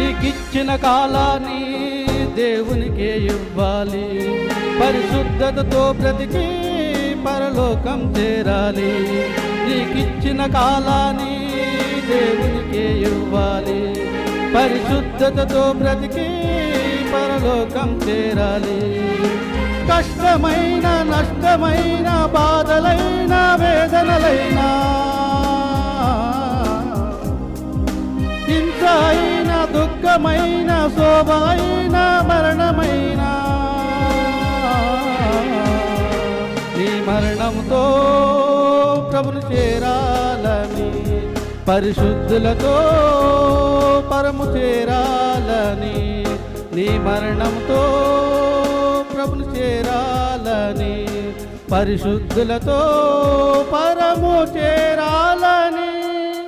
నీకిచ్చిన కాలాన్ని దేవునికే ఇవ్వాలి. పరిశుద్ధతతో బ్రతికి పరలోకం చేరాలి. నీకిచ్చిన కాలాన్ని దేవునికే ఇవ్వాలి. పరిశుద్ధతతో బ్రతికి పరలోకం చేరాలి. కష్టమైన నష్టమైన బాధలైన వేదనలైనా హింస అయిన శోభైన మరణమైన. నీ మరణంతో ప్రభును చేరాలని పరిశుద్ధులతో పరము చేరాలని నీ మరణంతో ప్రభును చేరాలని పరిశుద్ధులతో పరము చేరా